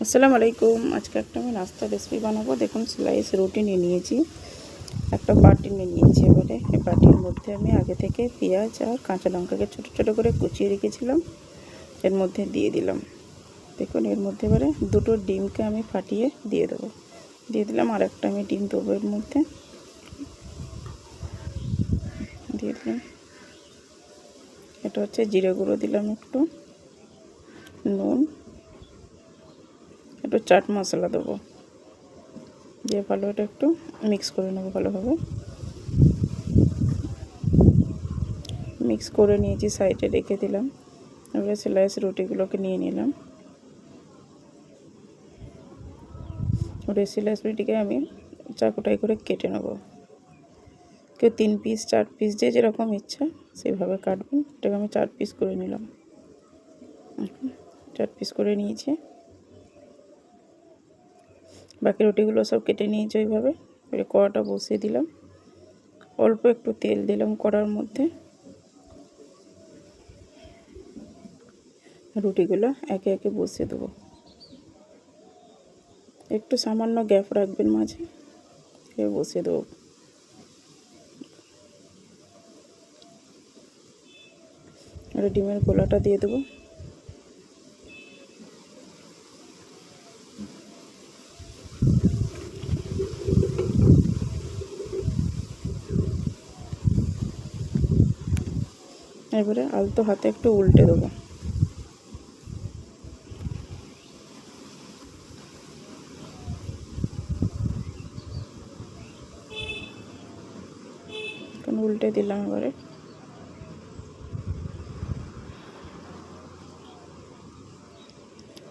আসসালামু আলাইকুম। আজকে একটা আমি নাস্তা রেসিপি বানাবো। দেখুন স্লাইস রুটি নিয়ে নিয়েছি। একটা বাটি নিয়ে নিয়েছি এবারে। এই বাটির মধ্যে আমি আগে থেকে পেঁয়াজ আর কাঁচা লঙ্কাকে ছোটো ছোটো করে কুচিয়ে রেখেছিলাম। এর মধ্যে দিয়ে দিলাম। দেখুন, এর মধ্যে এবারে দুটো ডিমকে আমি ফাটিয়ে দিয়ে দেবো। দিয়ে দিলাম আর একটা আমি ডিম দেবো এর মধ্যে। দিয়ে দিলাম। এটা হচ্ছে জিরে গুঁড়ো দিলাম একটু। নুন। একটু চাট মশলা দেবো। দিয়ে ভালো এটা একটু মিক্স করে নেব ভালোভাবে। মিক্স করে নিয়েছি সাইডে রেখে দিলাম। এবারে স্লাইস রুটিগুলোকে নিয়ে নিলাম। স্লাইস রুটিকে আমি চাকুটাই করে কেটে নেব। কেউ তিন পিস চার পিস যে যেরকম ইচ্ছা সেইভাবে কাটবেন। এটাকে আমি চার পিস করে নিলাম। চার পিস করে নিয়েছি। বাকি রুটিগুলো সব কেটে নিয়েছি ওইভাবে। এবারে কড়াটা বসিয়ে দিলাম। অল্প একটু তেল দিলাম কড়ার মধ্যে। রুটিগুলো একে একে বসিয়ে দেবো। একটু সামান্য গ্যাপ রাখবেন মাঝে। বসিয়ে দেবো। ডিমের গোলাটা দিয়ে দেবো। এবারে আলতো হাতে একটু উল্টে দেবো। উল্টে দিলাম এবারে।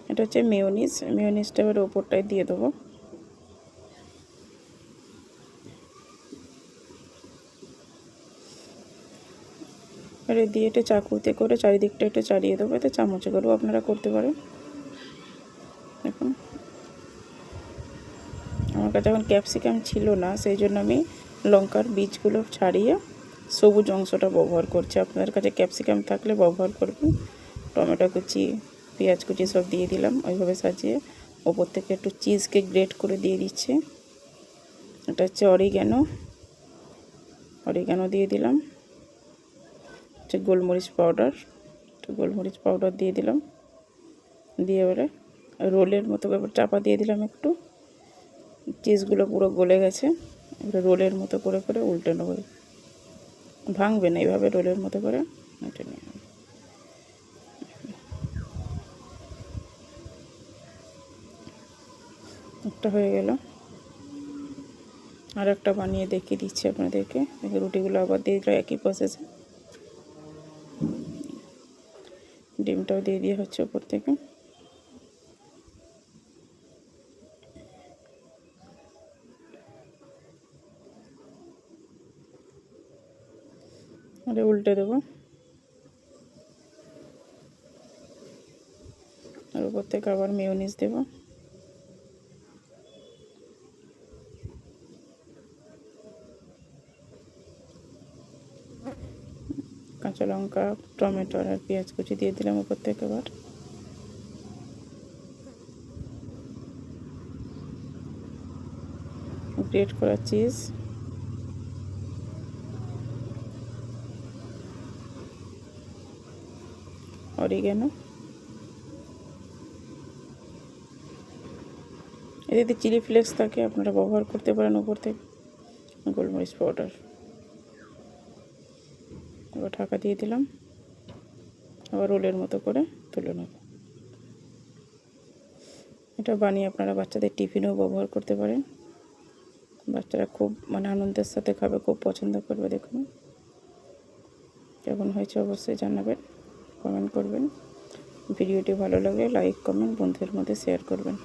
এটা হচ্ছে মেয়নিস মেয়নিসটা এবার ওপরটায় দিয়ে দেবো। এবারে দিয়ে এটা চাকুতে করে চারিদিকটা একটু চালিয়ে দেবো, এতে চামচে করেও আপনারা করতে পারেন। দেখুন। আমার কাছে এখন ক্যাপসিকাম ছিল না, সেই জন্য আমি লঙ্কার বীজগুলো ছাড়িয়ে সবুজ অংশটা ব্যবহার করছি। আপনাদের কাছে ক্যাপসিকাম থাকলে ব্যবহার করবেন। টমেটো কুচি, পেঁয়াজ কুচি সব দিয়ে দিলাম, ওইভাবে সাজিয়ে ওপর থেকে একটু চিজকে গ্রেট করে দিয়ে দিচ্ছি। এটা হচ্ছে অরিগ্যানো। অরিগ্যানো দিয়ে দিলাম। হচ্ছে গোলমরিচ পাউডার। একটু গোলমরিচ পাউডার দিয়ে দিলাম। দিয়ে এবারে রোলের মতো এবার চাপা দিয়ে দিলাম একটু। চিজগুলো পুরো গলে গেছে। এবারে রোলের মতো করে করে উল্টে নেব। ভাঙবে না এইভাবে রোলের মতো করে। উল্টে নিয়ে একটা হয়ে গেল। আর একটা বানিয়ে দেখিয়ে দিচ্ছি আপনাদেরকে। রুটিগুলো আবার দিয়ে দিল একই প্রসেসে ডিমটাও দিয়ে দিয়ে হচ্ছে ওপর থেকে। আরে উল্টে দেবো। আর উপর থেকে আবার মেয়নিস দেবো। কাঁচা লঙ্কা, টমেটো আর পেঁয়াজ কুচি দিয়ে দিলাম উপর থেকে এবার। গ্রেট করা চিজ। অরিগেনো। এতে চিলি ফ্লেক্স থাকে, আপনারা ব্যবহার করতে পারেন উপর থেকে। গোলমরিচ পাউডার। এবার ঢাকা দিয়ে দিলাম। আবার রোলের মতো করে তুলে নেব। এটা বানিয়ে আপনারা বাচ্চাদের টিফিনেও ব্যবহার করতে পারেন। বাচ্চারা খুব মানে আনন্দের সাথে খাবে, খুব পছন্দ করবে, দেখুন। কেমন হয়েছে অবশ্যই জানাবেন কমেন্ট করবেন। ভিডিওটি ভালো লাগলে লাইক কমেন্ট বন্ধুদের মধ্যে শেয়ার করবেন।